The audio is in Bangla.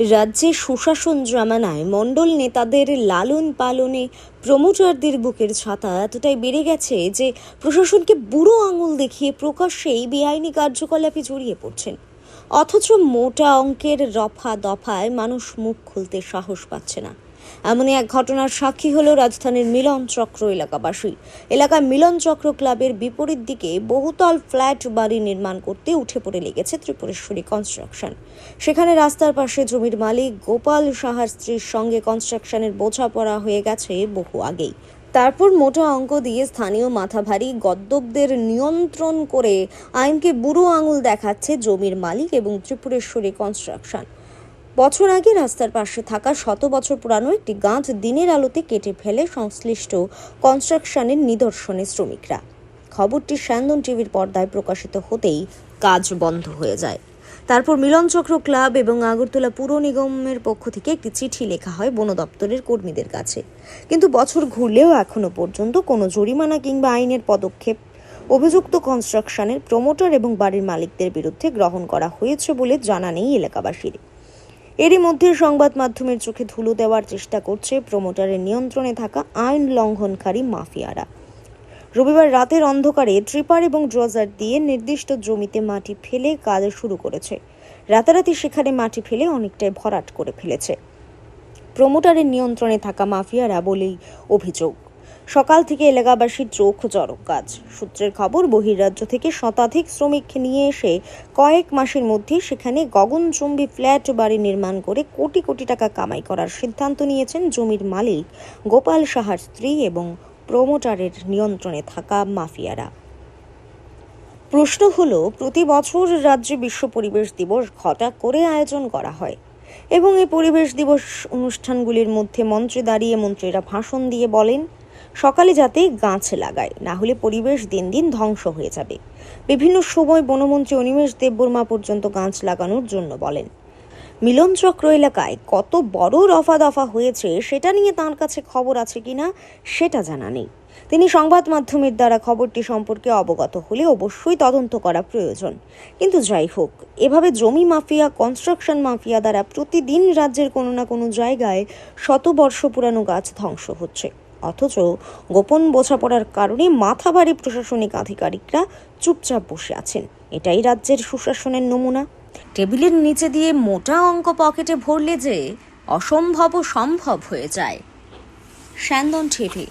রাজ্যে সুশাসন জমানায় মণ্ডল নেতাদের লালন পালনে প্রমোটারদের বুকের ছাতা এতটাই বেড়ে গেছে যে প্রশাসনকে বুড়ো আঙুল দেখিয়ে প্রকাশ্যে এই বেআইনি কার্যকলাপে জড়িয়ে পড়ছেন। অথচ মোটা অঙ্কের রফা দফায় মানুষ মুখ খুলতে সাহস পাচ্ছে না। এমনই এক ঘটনার সাক্ষী হলো রাজধানীর মিলন চক্র এলাকাবাসী। এলাকায় মিলন চক্র ক্লাবের বিপরীত দিকে বহুতল ফ্ল্যাট বাড়ি নির্মাণ করতে উঠে পড়ে লেগেছে ত্রিপুরেশ্বরী কনস্ট্রাকশন। সেখানে রাস্তার পাশে জমির মালিক গোপাল সাহার স্ত্রীর সঙ্গে কনস্ট্রাকশনের বোঝাপড়া হয়ে গেছে বহু আগেই। তারপর মোটা অঙ্ক দিয়ে স্থানীয় মাথাভারী গদ্দবদের নিয়ন্ত্রণ করে আইনকে বুড়ো আঙুল দেখাচ্ছে জমির মালিক এবং ত্রিপুরেশ্বরী কনস্ট্রাকশন। বছর আগে রাস্তার পাশে থাকা শত বছর পুরানো একটি গাঁথ দিনের আলোতে কেটে ফেলে সংশ্লিষ্ট কনস্ট্রাকশনের নিদর্শনে শ্রমিকরা। খবরটি স্যান্দন টিভির পর্দায় প্রকাশিত হতেই কাজ বন্ধ হয়ে যায়। তারপর মিলনচক্র ক্লাব এবং আগরতলা পুর নিগমের পক্ষ থেকে একটি চিঠি লেখা হয় বন দপ্তরের কর্মীদের কাছে। কিন্তু বছর ঘুরলেও এখনও পর্যন্ত কোনো জরিমানা কিংবা আইনের পদক্ষেপ, অভিযুক্ত কনস্ট্রাকশনের প্রমোটার এবং বাড়ির মালিকদের বিরুদ্ধে গ্রহণ করা হয়েছে বলে জানা নেই এলাকাবাসীর। এরই মধ্যে সংবাদ মাধ্যমের চোখে ধুলো দেওয়ার চেষ্টা করছে প্রমোটারের নিয়ন্ত্রণে থাকা আইন লঙ্ঘনকারী মাফিয়ারা। রবিবার রাতের অন্ধকারে ট্রিপার এবং ড্রজার দিয়ে নির্দিষ্ট জমিতে মাটি ফেলে কাজ শুরু করেছে। রাতারাতি সেখানে মাটি ফেলে অনেকটাই ভরাট করে ফেলেছে। প্রমোটারের নিয়ন্ত্রণে থাকা মাফিয়ারা বলেই অভিযোগ। সকাল থেকে এলাকাবাসীর চোখ জড়ক কাজ। সূত্রের খবর বহির্রাজ্য থেকে শতাধিক শ্রমিক নিয়ে এসে কয়েক মাসের মধ্যে সেখানে গগনচুম্বী ফ্ল্যাট বাড়ি নির্মাণ করে কোটি কোটি টাকা কামাই করার সিদ্ধান্ত নিয়েছেন জমির মালিক গোপাল সাহার স্ত্রী এবং প্রমোটারের নিয়ন্ত্রণে থাকা মাফিয়ারা। প্রশ্ন হলো, প্রতি বছর রাজ্যে বিশ্ব পরিবেশ দিবস ঘটা করে আয়োজন করা হয় এবং এই পরিবেশ দিবস অনুষ্ঠানগুলির মধ্যে মঞ্চে দাঁড়িয়ে মন্ত্রীরা ভাষণ দিয়ে বলেন সকালে যাতে গাছ লাগায়, না হলে পরিবেশ দিন দিন ধ্বংস হয়ে যাবে। বিভিন্ন সময় বনমন্ত্রী অনিমেষ দেববর্মা পর্যন্ত গাছ লাগানোর জন্য বলেন মিলন চক্র এলাকায় কত বড় রফা দফা হয়েছে সেটা নিয়ে তার কাছে খবর আছে কিনা সেটা জানা নেই। তিনি সংবাদ মাধ্যমের দ্বারা খবরটি সম্পর্কে অবগত হলে অবশ্যই তদন্ত করা প্রয়োজন। কিন্তু যাই হোক, এভাবে জমি মাফিয়া কনস্ট্রাকশন মাফিয়া দ্বারা প্রতিদিন রাজ্যের কোনো না কোনো জায়গায় শত বর্ষ পুরানো গাছ ধ্বংস হচ্ছে। অথচ গোপন বোঝাপড়ার কারণে মাথাভারী প্রশাসনিক আধিকারিকরা চুপচাপ বসে আছেন। এটাই রাজ্যের সুশাসনের নমুনা। টেবিলের নিচে দিয়ে মোটা অঙ্ক পকেটে ভরলে যে অসম্ভব সম্ভব হয়ে যায়। স্যান্দন টিভি